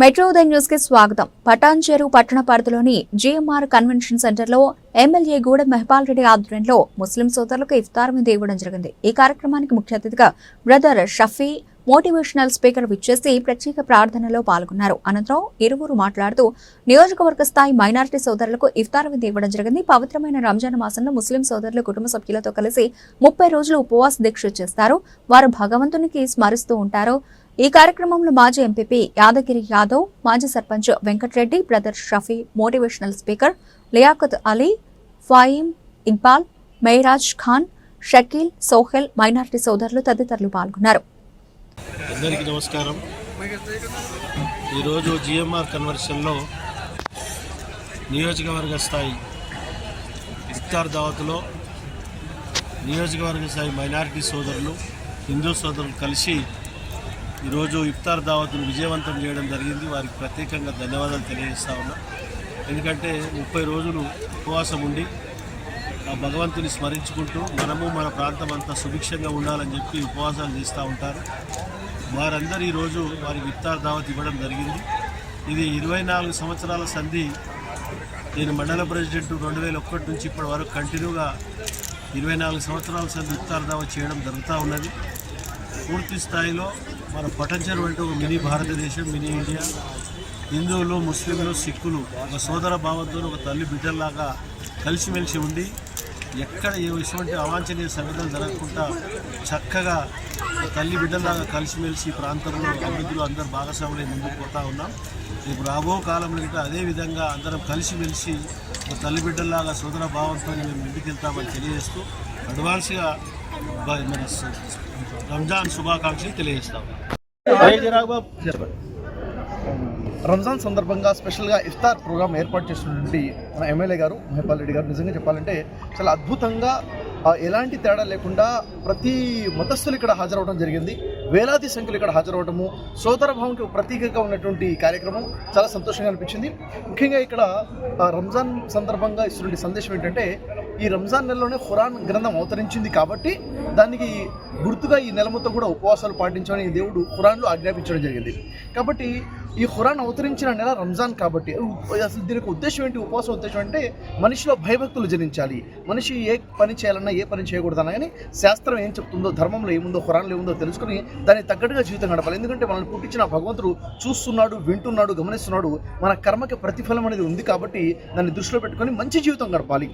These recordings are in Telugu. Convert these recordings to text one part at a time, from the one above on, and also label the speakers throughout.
Speaker 1: మెట్రో ఉదయం న్యూస్కి స్వాగతం. పటాన్చేరు పట్టణ పరిధిలోని జిఎంఆర్ కన్వెన్షన్ సెంటర్లో ఎమ్మెల్యే గూడ మెహపాల్ రెడ్డి ఆధ్వర్యంలో ముస్లిం సోదరులకు ఇఫ్తార్ మీద ఇవ్వడం జరిగింది. ఈ కార్యక్రమానికి ముఖ్య అతిథిగా బ్రదర్ షఫీ మోటివేషనల్ స్పీకర్ విచ్చేసి ప్రత్యేక ప్రార్థనలో పాల్గొన్నారు. అనంతరం ఇరువురు మాట్లాడుతూ నియోజకవర్గ స్థాయి మైనారిటీ సోదరులకు ఇఫ్తార్ విందు ఇవ్వడం జరిగింది. పవిత్రమైన రంజాన్ మాసంలో ముస్లిం సోదరులు కుటుంబ సభ్యులతో కలిసి ముప్పై రోజులు ఉపవాస దీక్ష చేస్తారు. వారు భగవంతునికి స్మరిస్తూ ఉంటారు. ఈ కార్యక్రమంలో మాజీ ఎంపీపీ యాదగిరి యాదవ్ మాజీ sarpanch Venkatreddy brother Shafi motivational speaker Liyaqat Ali Fahim Iqbal Mehraj Khan Shakeel Sohail minority సోదరులు తదితరులు పాల్గొన్నారు.
Speaker 2: అందరికీ నమస్కారం. ఈరోజు జిఎంఆర్ కన్వర్షన్లో నియోజకవర్గ స్థాయి ఇఫ్తార్ దావత్లో నియోజకవర్గ స్థాయి మైనారిటీ సోదరులు హిందూ సోదరులు కలిసి ఈరోజు ఇఫ్తార్ దావత్ను విజయవంతం చేయడం జరిగింది. వారికి ప్రత్యేకంగా ధన్యవాదాలు తెలియజేస్తా ఉన్నా. ఎందుకంటే ముప్పై రోజులు ఉపవాసం ఉండి ఆ భగవంతుని స్మరించుకుంటూ మనము మన ప్రాంతం అంతా సుభిక్షంగా ఉండాలని చెప్పి ఉపవాసాలు చేస్తూ ఉంటారు. వారందరూ ఈరోజు వారికి ఇఫ్తార్ దావత్ ఇవ్వడం జరిగింది. ఇది ఇరవై నాలుగు సంవత్సరాల సంధి. నేను మండల ప్రెసిడెంట్ రెండు వేల ఒకటి నుంచి ఇప్పటి వరకు కంటిన్యూగా ఇరవై నాలుగు సంవత్సరాల సంధి ఇఫ్తార్ దావత్ చేయడం జరుగుతూ ఉన్నది. పూర్తి స్థాయిలో మన పటంచర్ వంటి ఒక మినీ భారతదేశం మినీ ఇండియా. హిందువులు ముస్లింలు సిక్కులు ఒక సోదర భావంతో ఒక తల్లి బిడ్డల్లాగా కలిసిమెలిసి ఉండి ఎక్కడ ఏ ఎటువంటి అవాంఛనీయ సంఘటనలు జరగకుండా చక్కగా ఒక తల్లి బిడ్డల్లాగా కలిసిమెలిసి ప్రాంతంలో అభివృద్ధిలో అందరు భాగస్వాములే ముందుకు పోతా ఉన్నాం. రేపు రాబో కాలంలో ఇంకా అదే విధంగా అందరం కలిసిమెలిసి ఒక తల్లి బిడ్డల్లాగా సోదర భావంతో మేము ఇంటికి వెళ్తామని తెలియజేస్తూ అడ్వాన్స్గా మన రంజాన్ శుభాకాంక్షలు తెలియజేస్తాం.
Speaker 3: రంజాన్ సందర్భంగా స్పెషల్గా ఇఫ్తార్ ప్రోగ్రామ్ ఏర్పాటు చేసినటువంటి మన ఎమ్మెల్యే గారు మహిపాల్ రెడ్డి గారు నిజంగా చెప్పాలంటే చాలా అద్భుతంగా ఎలాంటి తేడా లేకుండా ప్రతి మతస్థులు ఇక్కడ హాజరవడం జరిగింది. వేలాది సంఖ్యలు ఇక్కడ హాజరవడము సోదర భావంకి ఒక ప్రతీకగా ఉన్నటువంటి కార్యక్రమం చాలా సంతోషంగా అనిపించింది. ముఖ్యంగా ఇక్కడ రంజాన్ సందర్భంగా ఇస్తున్న సందేశం ఏంటంటే ఈ రంజాన్ నెలలోనే ఖురాన్ గ్రంథం అవతరించింది కాబట్టి దానికి గుర్తుగా ఈ నెల మొత్తం కూడా ఉపవాసాలు పాటించమని దేవుడు ఖురాన్లో ఆజ్ఞాపించడం జరిగింది. కాబట్టి ఈ ఖురాన్ అవతరించిన నెల రంజాన్ కాబట్టి అసలు దీనికి ఉద్దేశం ఏంటి? ఉపవాసం ఉద్దేశం అంటే మనిషిలో భయభక్తులు జనించాలి. మనిషి ఏ పని చేయాలన్నా ఏ పని చేయకూడదన్నా కానీ శాస్త్రం ఏం చెప్తుందో ధర్మంలో ఏముందో ఖురాన్లో ఏముందో తెలుసుకుని దానికి తగ్గట్టుగా జీవితం గడపాలి. ఎందుకంటే మనల్ని పుట్టించిన భగవంతుడు చూస్తున్నాడు వింటున్నాడు గమనిస్తున్నాడు. మన కర్మకి ప్రతిఫలం అనేది ఉంది కాబట్టి దాన్ని దృష్టిలో పెట్టుకొని మంచి జీవితం గడపాలి.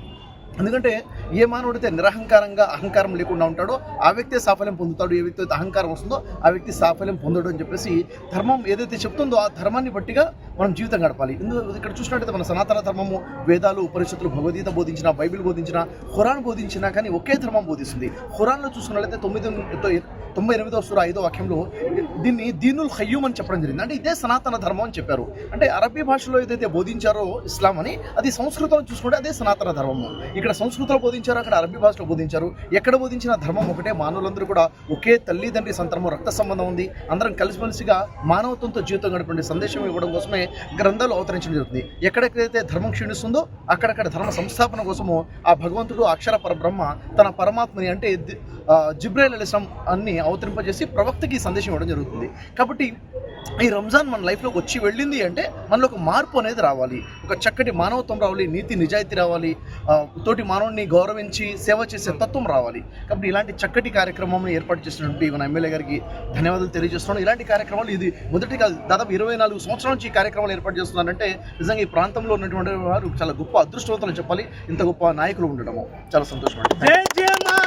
Speaker 3: ఎందుకంటే ఏ మానవుడైతే నిరహంకారంగా అహంకారం లేకుండా ఉంటాడో ఆ వ్యక్తి సాఫల్యం పొందుతాడు. ఏ వ్యక్తి అయితే అహంకారం వస్తుందో ఆ వ్యక్తి సాఫల్యం పొందడు అని చెప్పేసి ధర్మం ఏదైతే చెప్తుందో ఆ ధర్మాన్ని బట్టిగా మనం జీవితం గడపాలి. ఇందులో ఇక్కడ చూసినట్టయితే మన సనాతన ధర్మము వేదాలు ఉపనిషత్తులు భగవద్గీత బోధించిన బైబిల్ బోధించిన ఖురాన్ బోధించినా కానీ ఒకే ధర్మం బోధిస్తుంది. ఖురాన్లో చూసుకున్నట్లయితే తొమ్మిది తొంభై ఎనిమిదో సుర ఐదో వాక్యంలో దీన్ని దీనుల్ హయ్యూమ్ అని చెప్పడం జరిగింది. అంటే ఇదే సనాతన ధర్మం అని చెప్పారు. అంటే అరబీ భాషలో ఏదైతే బోధించారో ఇస్లాం అని అది సంస్కృతం చూసుకుంటే అదే సనాతన ధర్మము. ఇక్కడ సంస్కృతంలో బోధించారు అక్కడ అరబీ భాషలో బోధించారు. ఎక్కడ బోధించిన ధర్మం ఒకటే మానవులందరూ కూడా ఒకే తల్లిదండ్రి సంతరము రక్త సంబంధం ఉంది. అందరం కలిసిమెలిసిగా మానవత్వంతో జీవితం గడిపే సందేశం ఇవ్వడం కోసమే గ్రంథాలు అవతరించడం జరుగుతుంది. ఎక్కడెక్కడైతే ధర్మం క్షీణిస్తుందో అక్కడక్కడ ధర్మ సంస్థాపన కోసము ఆ భగవంతుడు అక్షర పరబ్రహ్మ తన పరమాత్మని అంటే ది- అలిసం అన్ని అవతరింపజేసి ప్రవక్తకి సందేశం ఇవ్వడం జరుగుతుంది. కాబట్టి ఈ రంజాన్ మన లైఫ్లోకి వచ్చి వెళ్ళింది అంటే మనలో ఒక మార్పు అనేది రావాలి. ఒక చక్కటి మానవత్వం రావాలి నీతి నిజాయితీ రావాలి తోటి మానవుడిని గౌరవించి సేవ చేసే తత్వం రావాలి. కాబట్టి ఇలాంటి చక్కటి కార్యక్రమం ఏర్పాటు చేసినటువంటి మన ఎమ్మెల్యే గారికి ధన్యవాదాలు తెలియజేస్తున్నాను. ఇలాంటి కార్యక్రమాలు ఇది మొదటి కాదు దాదాపు ఇరవై నాలుగు సంవత్సరాల నుంచి ఈ కార్యక్రమాలు ఏర్పాటు చేస్తున్నారంటే నిజంగా ఈ ప్రాంతంలో ఉన్నటువంటి వారు చాలా గొప్ప అదృష్టవంతులు చెప్పాలి. ఇంత గొప్ప నాయకులు ఉండడము. చాలా సంతోషం